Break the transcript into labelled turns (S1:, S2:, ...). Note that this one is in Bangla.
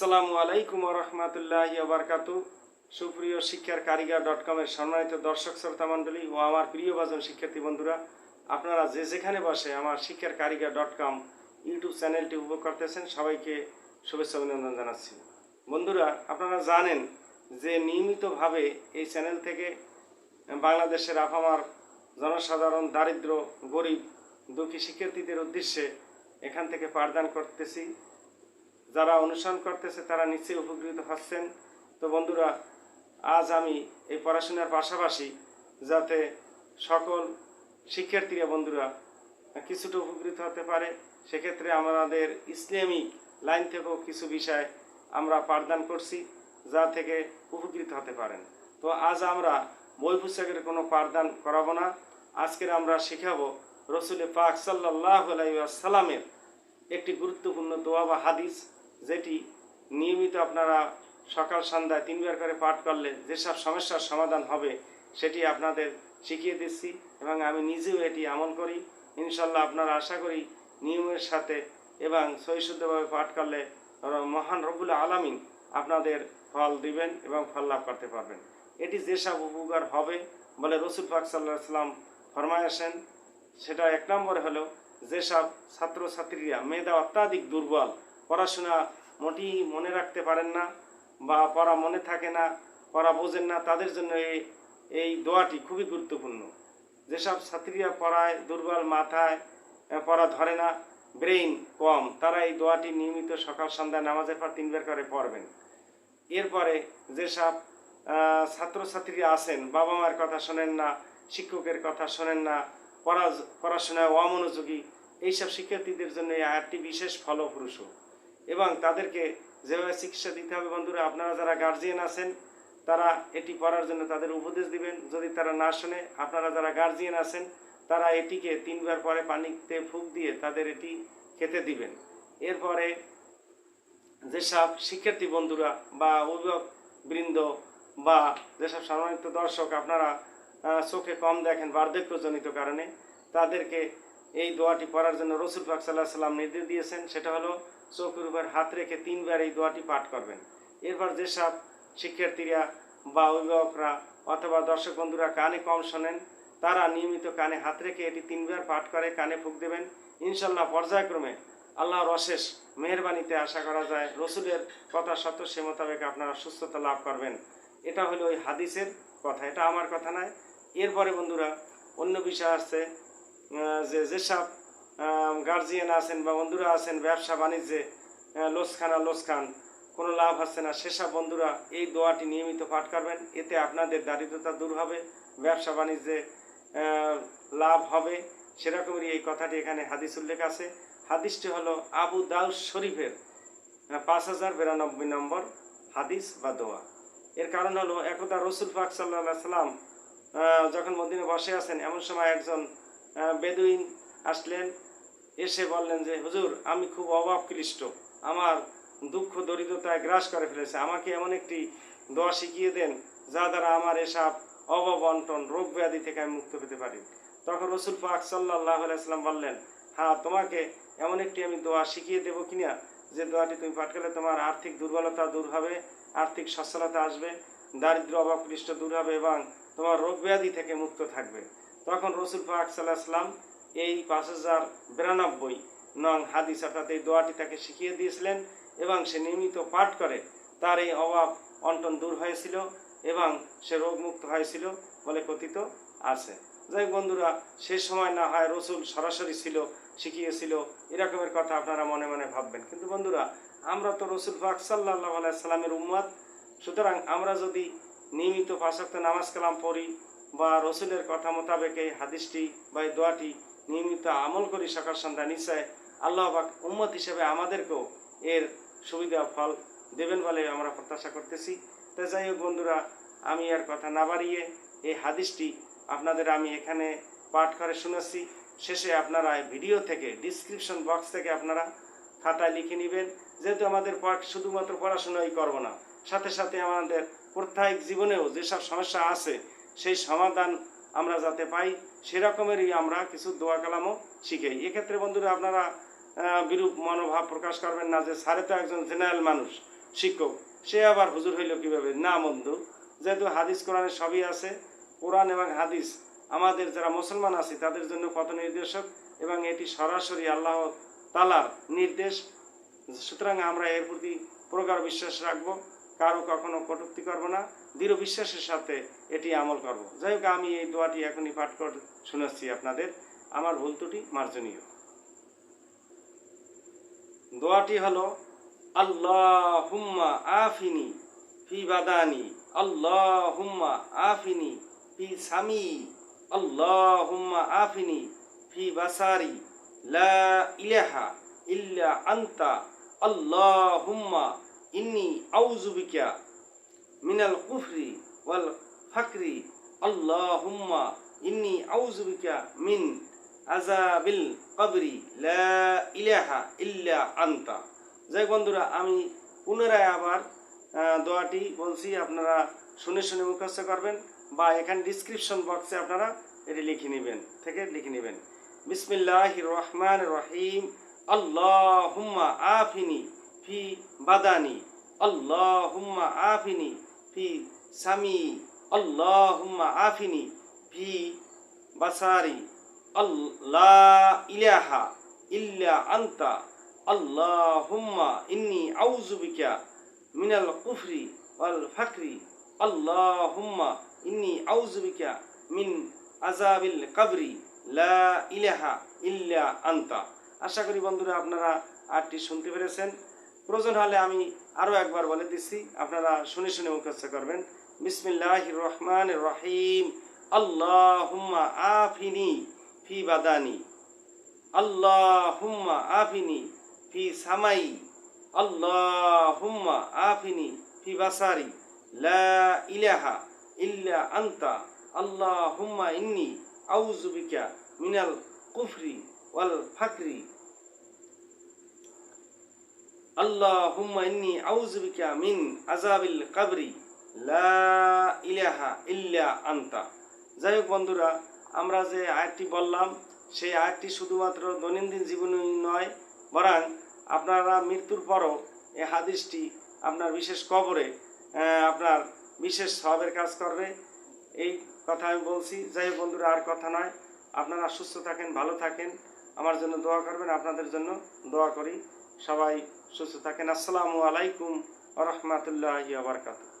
S1: আসসালামু আলাইকুম রহমতুল্লাহ বারকাত সুপ্রিয় শিক্ষার কারিগর ডট কমের সম্মানিত দর্শক শ্রোতা মণ্ডলী ও আমার প্রিয় বাজন শিক্ষার্থী বন্ধুরা, আপনারা যে যেখানে বসে আমার শিক্ষার কারিগর ডট কম ইউটিউব চ্যানেলটি উপভোগ করতেছেন, সবাইকে শুভেচ্ছা অভিনন্দন জানাচ্ছি। বন্ধুরা, আপনারা জানেন যে নিয়মিতভাবে এই চ্যানেল থেকে বাংলাদেশের আফামার জনসাধারণ, দারিদ্র, গরিব, দুঃখী শিক্ষার্থীদের উদ্দেশ্যে এখান থেকে পাঠদান করতেছি। যারা অনুসরণ করতেছে, তারা নিশ্চয়ই উপকৃত হচ্ছেন। তো বন্ধুরা, আজ আমি এই পড়াশোনার পাশাপাশি যাতে সকল শিক্ষার্থীরা বন্ধুরা কিছুটা উপকৃত হতে পারে, সেক্ষেত্রে আমাদের ইসলামিক লাইন থেকেও কিছু বিষয় আমরা পাঠদান করছি, যা থেকে উপকৃত হতে পারেন। তো আজ আমরা বই পুস্তকের কোনো পাঠদান করাবো না। আজকের আমরা শেখাবো রসুল পাক সাল্লাহ সাল্লামের একটি গুরুত্বপূর্ণ দোয়া বা হাদিস। যেটি নিয়মিত আপনারা সকাল সন্ধ্যায় তিনবার করে পাঠ করলে যেসব সমস্যার সমাধান হবে, সেটি আপনাদের শিখিয়ে দিচ্ছি এবং আমি নিজেও এটি আমল করি। ইনশাল্লাহ আপনারা আশা করি নিয়মের সাথে এবং সহিশুদ্ধভাবে পাঠ করলে মহান রবুল আলামিন আপনাদের ফল দিবেন এবং ফল লাভ করতে পারবেন। এটি যেসব উপকার হবে বলে রসুল পাক সাল্লাহ সাল্লাম ফরমায় আসেন, সেটা এক নম্বরে হলো, যেসব ছাত্রছাত্রীরা মেধা অত্যাধিক দুর্বল পড়াশোনা মোটেই মনে রাখতে পারেন না বা পড়া মনে থাকে না, পড়া বোঝেন না, তাদের জন্য এই দোয়াটি খুবই গুরুত্বপূর্ণ। যেসব ছাত্রীরা পড়ায় দুর্বল মাথায় পড়া ধরে না, ব্রেইন কম, তারা এই দোয়াটি নিয়মিত সকাল সন্ধ্যা নামাজের পর তিনবার করে পড়বেন। এরপরে যেসব ছাত্রছাত্রীরা আছেন, বাবা মার কথা শোনেন না, শিক্ষকের কথা শোনেন না, পড়া, পড়াশোনায় অমনোযোগী, এইসব শিক্ষার্থীদের জন্য এই আয়াতটি বিশেষ ফলপ্রসূ। এবং তাদেরকে যেভাবে চিকিৎসা দিতে হবে, বন্ধুরা, আপনারা যারা গার্জিয়ান আছেন, তারা এটি পড়ার জন্য তাদের উপদেশ দিবেন। যদি তারা না শোনে, আপনারা যারা গার্জিয়ান আছেন, তারা এটিকে তিনবার পরে পানিতে ফুক দিয়ে তাদের এটি খেতে দিবেন। এরপরে যেসব শিক্ষার্থী বন্ধুরা বা অভিভাবক বৃন্দ বা যেসব সম্মানিত দর্শক, আপনারা চোখে কম দেখেন বার্ধক্যজনিত কারণে, তাদেরকে এই দোয়াটি পড়ার জন্য রসুল পাক সাল্লাহ সাল্লাম নির্দেশ দিয়েছেন, সেটা হলো চোখের উপর হাত রেখে তিনবার এই দোয়াটি পাঠ করবেন। এরপর যেসব শিক্ষার্থীরা বা অভিভাবকরা অথবা দর্শক বন্ধুরা কানে কম শোনেন, তারা নিয়মিত কানে হাত রেখে এটি তিনবার পাঠ করে কানে ফুক দেবেন। ইনশাল্লাহ পর্যায়ক্রমে আল্লাহর অশেষ মেহরবানিতে আশা করা যায় রসুলের কথা সত্য সে মোতাবেক আপনারা সুস্থতা লাভ করবেন। এটা হলো ওই হাদিসের কথা, এটা আমার কথা নয়। এরপরে বন্ধুরা, অন্য বিষয় আসছে যে যেসব গার্জিয়ান আছেন বা বন্ধুরা আছেন, ব্যবসা বাণিজ্যে লোসখানা লোসখান কোনো লাভ হচ্ছে না, সেসব বন্ধুরা এই দোয়াটি নিয়মিত পাঠ করবেন, এতে আপনাদের দারিদ্রতা দূর হবে, ব্যবসা বাণিজ্যে লাভ হবে, সেরকমেরই এই কথাটি এখানে হাদিস উল্লেখ আছে। হাদিসটি হলো আবু দাউদ শরীফের পাঁচ হাজার বিরানব্বই নম্বর হাদিস বা দোয়া। এর কারণ হলো, একদা রসুল পাক সাল্লাহ সাল্লাম যখন মদিনে বসে আছেন, এমন সময় একজন বেদুইন আসলেন, এসে বললেন যে, হুজুর, আমি খুব অভাবক্লিষ্ট আমার দুঃখ দরিদ্রতায় গ্রাস করে ফেলেছে। আমাকে এমন একটি দোয়া শিখিয়ে দেন, যা দ্বারা আমার এসব অভাব, অন্টন, রোগ ব্যাধি থেকে আমি মুক্ত পেতে পারি। তখন রসুল পাক সাল্লাহ আলাইসাল্লাম বললেন হ্যাঁ তোমাকে এমন একটি আমি দোয়া শিখিয়ে দেবো কিনা যে দোয়াটি তুমি পাঠ করলে তোমার আর্থিক দুর্বলতা দূর হবে, আর্থিক সচ্ছলতা আসবে দারিদ্র অভাবকৃষ্ট দূর হবে এবং তোমার রোগ ব্যাধি থেকে মুক্ত থাকবে। তখন রসুল পাক সাল্লাহ সাল্লাম এই পাঁচ হাজার বিরানব্বই নং হাদিস অর্থাৎ এই দোয়াটি তাকে শিখিয়ে দিয়েছিলেন এবং সে নিয়মিত পাঠ করে তার এই অভাব অন্টন দূর হয়েছিল এবং সে রোগমুক্ত হয়েছিল বলে কথিত আছে। যাই বন্ধুরা, সে সময় না হয় রসুল সরাসরি ছিল, শিখিয়েছিল, এরকমের কথা আপনারা মনে মনে ভাববেন। কিন্তু বন্ধুরা, আমরা তো রসুল পাক সাল্লাহ সাল্লামের উম্মাদ সুতরাং আমরা যদি নিয়মিত পাঁচক্ত নামাজ কালাম পড়ি বা রসুলের কথা মোতাবেক এই হাদিসটি বা এই দোয়াটি নিয়মিত আমল করি সকাল সন্ধ্যা নিশ্চয় আল্লাহ পাক উম্মত হিসেবে আমাদেরকেও এর সুবিধা ফল দেবেন বলে আমরা প্রত্যাশা করতেছি। তো যাই হোক বন্ধুরা, আমি আর কথা না বাড়িয়ে এই হাদিসটি আপনাদের আমি এখানে পাঠ করে শুনেছি। শেষে আপনারা ভিডিও থেকে ডিসক্রিপশন বক্স থেকে আপনারা খাতায় লিখে নেবেন। যেহেতু আমাদের পাঠ শুধুমাত্র পড়াশোনাই করব না, সাথে সাথে আমাদের প্রত্যেক জীবনেও যেসব সমস্যা আছে সেই সমাধান আমরা যাতে পাই, সেরকমেরই আমরা কিছু দোয়া কালামও শিখাই। এক্ষেত্রে বন্ধুরা আপনারা বিরূপ মনোভাব প্রকাশ করবেন না যে স্যারে তো একজন জেনারেল মানুষ, শিক্ষক, সে আবার হুজুর হইল কীভাবে? না বন্ধু, যেহেতু হাদিস কোরআনে সবই আছে, কোরআন এবং হাদিস, আমাদের যারা মুসলমান আছে, তাদের জন্য পথ নির্দেশক এবং এটি সরাসরি আল্লাহ তালার নির্দেশ। সুতরাং আমরা এর প্রতি প্রকার বিশ্বাস রাখব। কারও কখনো কটুক্তি করব না, দৃঢ় বিশ্বাসের সাথে এটি আমল করব। যাই হোক, আমি এই দোয়াটি এখনই পাঠ করে শোনাচ্ছি আপনাদের। আমার ভুল ত্রুটি মার্জনীয়। দোয়াটি হলো আল্লাহ হুম্মা আফিনি ফি বাদানি আল্লাহ হুম্মা আফিনি ফি সামি আল্লাহ হুম্মা আফিনি ফি বাসারি, লা ইলাহা ইল্লা আন্তা আল্লাহ হুম্মা ইন্নি আউজুবিকা মিনাল কুফরি ওয়াল ফাকরি। আল্লাহুম্মা ইন্নি আউজুবিকা মিন আযাবিল কবরি। লা ইলাহা ইল্লা আনতা। যাই বন্ধুরা, আমি পুনরায় আবার দোয়াটি বলছি, আপনারা শুনে শুনে মুখস্থ করবেন বা এখানে ডিসক্রিপশন বক্সে আপনারা এটি লিখে নেবেন, থেকে লিখে নেবেন। বিসমিল্লাহ রহমান রহিম। আল্লাহুম্মা আফিনি। ফি বাদানি, আল্লাহুম্মা আফিনি ফি সামি, আল্লাহুম্মা আফিনি ফি বাসারি আল্লাহ ইলাহা ইল্লা আন্তা, আল্লাহুম্মা ইন্নি আউযুবিকা মিনাল কুফরি ওয়াল ফাকরি, আল্লাহুম্মা ইন্নি আউযুবিকা মিন আযাবিল কবরি, লা ইলাহা ইল্লা আন্তা। আশা করি বন্ধুরা আপনারা আরটি শুনতে পেরেছেন। প্রয়োজন হলে আমি আরও একবার বলে দিচ্ছি, আপনারা শুনে শুনে মুখস্থ করবেন। বিসমিল্লাহ রহমান রহিম। আল্লাহুম্মা আফিনি ফি বাদানি। আল্লাহুম্মা আফিনি ফি সামাই। আল্লাহুম্মা আফিনি ফি বাসারি। লা ইলাহা ইল্লা আন্তা। আল্লাহুম্মা ইন্নি আউযুবিকা মিনাল কুফরি ওয়াল ফাকরি। আল্লাহুম্মা ইন্নি আউযুবিকা মিন আযাবিল কবরি, লা ইলাহা ইল্লা আনতা। যাই হোক বন্ধুরা, আমরা যে আয়াতটি বললাম, সেই আয়াতটি শুধুমাত্র দৈনন্দিন জীবনে নয়, বরং আপনারা মৃত্যুর পরও এই হাদিসটি আপনার বিশেষ কবরে আপনার বিশেষ সবের কাজ করবে। এই কথা আমি বলছি। যাই হোক বন্ধুরা, আর কথা নয়। আপনারা সুস্থ থাকেন, ভালো থাকেন। আমার জন্য দোয়া করবেন, আপনাদের জন্য দোয়া করি। সবাই সুস্থ থাকেন। আসসালামু আলাইকুম রহমতুল্লাহ বারকাতুহ।